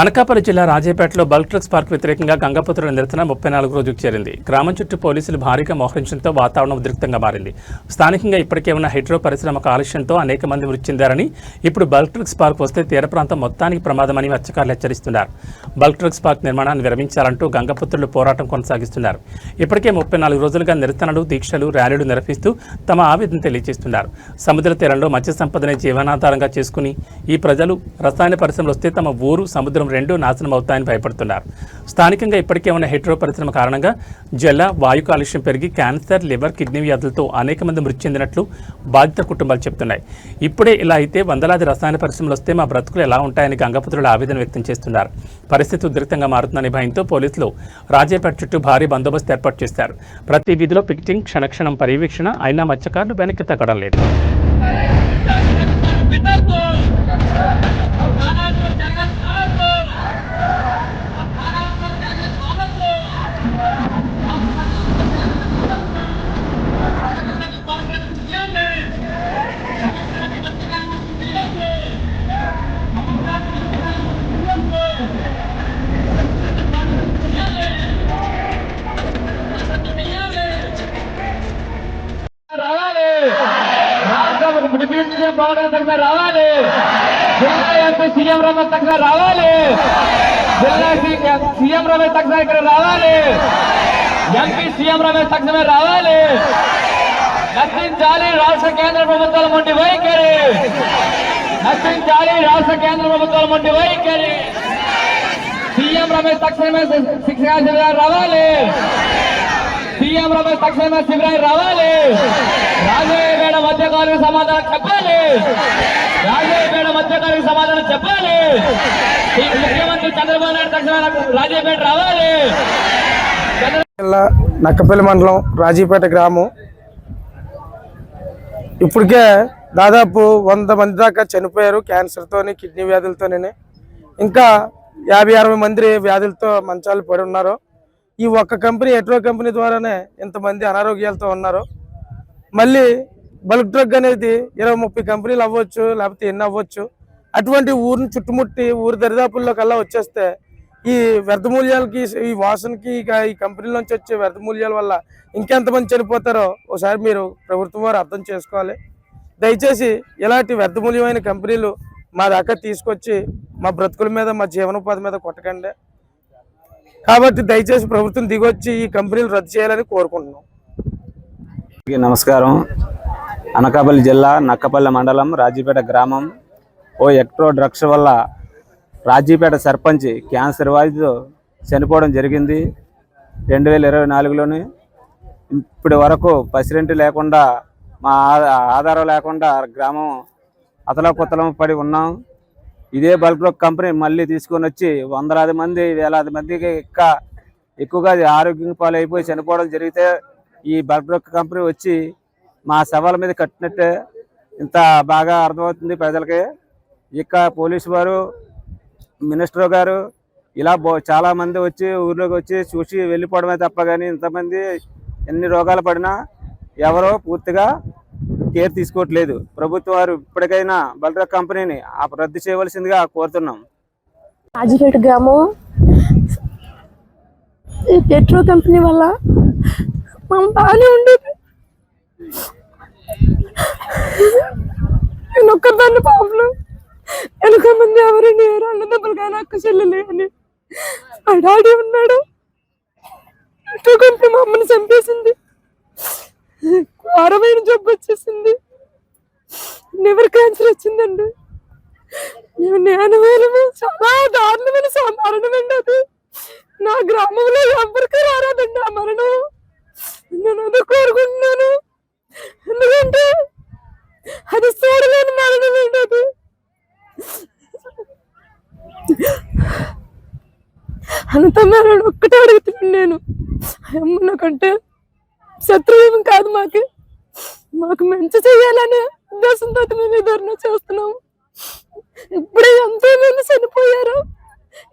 అనకాపల్లి జిల్లా రాజేపేటలో bulk drugs park వ్యతిరేకంగా గంగపుత్రుల నిరసన ముప్పై నాలుగు రోజుకు చేరింది. గ్రామం చుట్టూ పోలీసులు భారీగా మోహరించడంతో వాతావరణం ఉద్రిక్తంగా మారింది. స్థానికంగా ఇప్పటికే ఉన్న హైడ్రో పరిశ్రమ కాలుష్యంతో అనేక మంది మృతి చెందారని ఇప్పుడు బల్క్ డ్రగ్స్ పార్క్ వస్తే తీర ప్రాంతం మొత్తానికి ప్రమాదమని మత్స్యకారులు హెచ్చరిస్తున్నారు. బల్క్ డ్రగ్స్ పార్క్ నిర్మాణాన్ని విరమించాలంటూ గంగపుత్రులు పోరాటం కొనసాగిస్తున్నారు. ఇప్పటికే ముప్పై నాలుగు రోజులుగా నిరసనలు దీక్షలు ర్యాలీలు నిర్వహిస్తూ తమ ఆవేదన తెలియజేస్తున్నారు. సముద్ర తీరంలో మత్స్య సంపదని జీవనాధారంగా చేసుకుని ఈ ప్రజలు రసాయన పరిశ్రమలు వస్తే తమ ఊరు సముద్ర రెండూ నాశనం అవుతాయని భయపడుతున్నారు. స్థానికంగా ఇప్పటికే ఉన్న హెట్రో పరిశ్రమ కారణంగా జల వాయు కాలుష్యం పెరిగి క్యాన్సర్ లివర్ కిడ్నీ వ్యాధులతో అనేక మంది మృతి చెందినట్లు బాధిత కుటుంబాలు చెప్తున్నాయి ఇప్పుడే ఇలా అయితే వందలాది రసాయన పరిశ్రమలు వస్తే మా బ్రతుకులు ఎలా ఉంటాయని గంగపుత్రులు ఆవేదన వ్యక్తం చేస్తున్నారు. పరిస్థితి ఉద్రిక్తంగా మారుతుందని భయంతో పోలీసులు రాజేపేట చుట్టూ భారీ బందోబస్తు ఏర్పాటు చేశారు. ప్రతి వీధిలో పిక్టింగ్ క్షణక్షణం పర్యవేక్షణ అయినా మత్స్యకారులు వెనక్కి తగ్గడం లేదు. రాష్ట్రం విడిపించే పోవడం తగ్గ రావాలి జిల్లా ఎంపీ సీఎం రమేష్ తగ్గ రావాలి జిల్లా సీఎం రమేష్ తగ్గ ఇక్కడ రావాలి ఎంపీ సీఎం రమేష్ తగ్గమే రావాలి నశించాలి రాష్ట్ర కేంద్ర ప్రభుత్వాల మొండి వైఖరి నశించాలి రాష్ట్ర కేంద్ర ప్రభుత్వాల మొండి వైఖరి సీఎం రమేష్ తక్షణమే శిక్షణ శిబిరాలు రావాలి సీఎం రమేష్ తక్షణమే శిబిరాలు రావాలి రాజయ్యపేట మధ్యకాలకు సమాధానం చెప్పాలి. రాజయ్యపేట మధ్యకాలకు సమాధానం చెప్పాలి. ముఖ్యమంత్రి చంద్రబాబు నాయుడు తక్షణ రాజయ్యపేట రావాలి. జిల్లా నక్కపల్లి మండలం రాజీపేట గ్రామం. ఇప్పటికే దాదాపు వంద మంది దాకా చనిపోయారు క్యాన్సర్తోని కిడ్నీ వ్యాధులతోనే ఇంకా యాభై అరవై మంది వ్యాధులతో మంచాలు పడి ఉన్నారు. ఈ ఒక్క కంపెనీ ఎట్రో కంపెనీ ద్వారానే ఇంతమంది అనారోగ్యాలతో ఉన్నారు. మళ్ళీ బల్క్ డ్రగ్ అనేది ఇరవై ముప్పై కంపెనీలు అవ్వచ్చు లేకపోతే ఎన్ని అవ్వచ్చు అటువంటి ఊరిని చుట్టుముట్టి ఊరి దరిదాపుల్లో కల్లా వచ్చేస్తే ఈ వ్యర్థ మూల్యాలకి ఈ వాసనకి ఇక ఈ కంపెనీల నుంచి వచ్చే వ్యర్థ మూల్యాల వల్ల ఇంకెంతమంది చనిపోతారో ఒకసారి మీరు ప్రభుత్వం వారు అర్థం చేసుకోవాలి. దయచేసి ఇలాంటి వ్యర్థ మూల్యమైన కంపెనీలు మా దాకా తీసుకొచ్చి మా బ్రతుకుల మీద మా జీవనోపాధి మీద కొట్టకండి. కాబట్టి దయచేసి ప్రభుత్వం దిగొచ్చి ఈ కంపెనీలు రద్దు చేయాలని కోరుకుంటున్నాం. నమస్కారం. అనకాపల్లి జిల్లా నక్కపల్లి మండలం రాజీపేట గ్రామం. ఓ ఎక్ట్రో డ్రగ్స్ వల్ల రాజీపేట సర్పంచ్ క్యాన్సర్ వ్యాధితో చనిపోవడం జరిగింది. రెండు వేల ఇరవై నాలుగులోని ఇప్పటి వరకు పసిరెంట్ లేకుండా మా ఆధారం లేకుండా గ్రామం అతలకుతలం పడి ఉన్నాం. ఇదే బల్క్ డ్రగ్ కంపెనీ మళ్ళీ తీసుకొని వచ్చి వందలాది మంది వేలాది మందికి ఇంకా ఎక్కువగా ఆరోగ్యం పాలైపోయి చనిపోవడం జరిగితే ఈ బల్క్ కంపెనీ వచ్చి మా సవాల మీద కట్టినట్టే ఇంత బాగా అర్థమవుతుంది ప్రజలకి. ఇక పోలీసు వారు మినిస్టర్ గారు ఇలా బో చాలా మంది వచ్చి ఊర్లోకి వచ్చి చూసి వెళ్ళిపోవడమే తప్ప కానీ ఇంతమంది ఎన్ని రోగాలు పడినా ఎవరో పూర్తిగా కేర్ తీసుకోవట్లేదు. ప్రభుత్వం వారు ఇప్పటికైనా బల్క్ కంపెనీని రద్దు చేయవలసిందిగా కోరుతున్నాం. రాజపేట గ్రామం. ఈ పెట్రో కంపెనీ వల్ల మనం బాగానే ఉండేది. నేను ఒక్కదాన్ని పాపలు వెనక మంది ఎవరు లేరు అన్నదమ్ములు కానీ అక్క చెల్లెలు అని మా డాడీ ఉన్నాడు. పెట్రో మా అమ్మని చంపేసింది. ఘోరమైన జబ్బు వచ్చేసింది. లివర్ క్యాన్సర్ వచ్చిందండి. నేను నేను వేలము చాలా దారుణమైన సాధారణమండి అది. నా గ్రామంలో ఎవరికి రారాదండి ఆ మరణం నేను అది కోరుకుంటున్నాను ఎందుకంటే అది చూడలేని మరణం అండి అది అంత ఒక్కటే అడుగుతున్నాను నేను. అమ్మ నాకంటే కాదు మాకు. మాకు మంచి చేయాలనే ఉద్దేశంతో మేము ఈ ధర్నా చేస్తున్నాము. ఇప్పుడే ఎంతో మంది చనిపోయారు.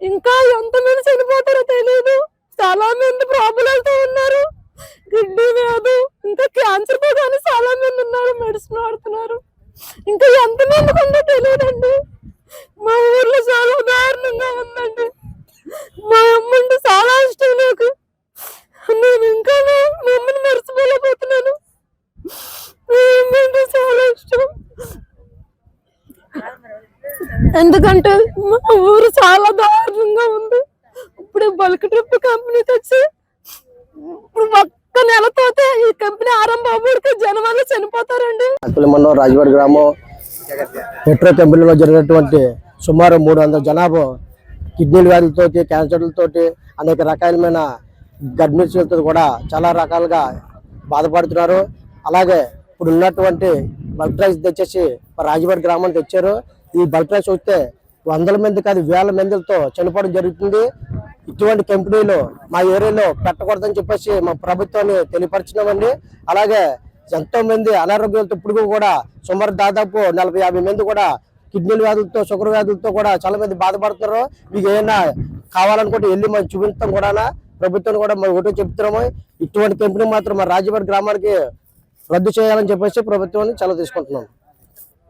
ఇంకా ఎంతమంది చనిపోతారో తెలియదు చాలా మంది ప్రాబ్లంతో ఉన్నారు కిడ్నీ వ్యాధి ఇంకా క్యాన్సర్తో కానీ చాలా మంది ఉన్నారు మెడిసిన్ వాడుతున్నారు ఇంకా ఎంతమందికి ఉందో తెలియదండి మా ఊర్లో చాలా దారుణంగా ఉందండి ఎందుకంటే మా ఊరు చాలా దారుణంగా ఉంది. ఇప్పుడు బల్క్ ట్రిప్ కంపెనీ తెచ్చి ఇప్పుడు ఒక్క నెలతో ఈ కంపెనీ ఆరంభకి జనం వల్ల చనిపోతారండి. అక్కులమన్నం రాజవాడ గ్రామం పెట్రో కంపెనీలో జరిగినటువంటి సుమారు మూడు వందల జనాభా కిడ్నీ వ్యాధులతోటి క్యాన్సర్లతోటి అనేక రకాలమైన గర్భిణీలతో కూడా చాలా రకాలుగా బాధపడుతున్నారు. అలాగే ఇప్పుడు ఉన్నటువంటి బల్క్ రైస్ తెచ్చేసి రాజవాడ గ్రామానికి తెచ్చారు. ఈ బల్క్ రైస్ వస్తే వందల మంది కాదు వేల మందితో చనిపోవడం జరుగుతుంది. ఇటువంటి కంపెనీలు మా ఏరియాలో పెట్టకూడదని చెప్పేసి మా ప్రభుత్వాన్ని తెలియపరిచినామండి. అలాగే ఎంతో మంది అనారోగ్యాలతో ఇప్పుడు కూడా సుమారు దాదాపు నలభై యాభై మంది కూడా కిడ్నీ వ్యాధులతో షుగర్ వ్యాధులతో కూడా చాలా మంది బాధపడుతున్నారు. మీకు ఏమైనా కావాలనుకుంటే వెళ్ళి మనం చూపించడం కూడా ప్రభుత్వం కూడా మనం ఒకటో చెప్తున్నాము. ఇటువంటి కంపెనీ మాత్రం మా రాజమండ్రి గ్రామానికి రద్దు చేయాలని చెప్పేసి ప్రభుత్వాన్ని చాలా తీసుకుంటున్నాం.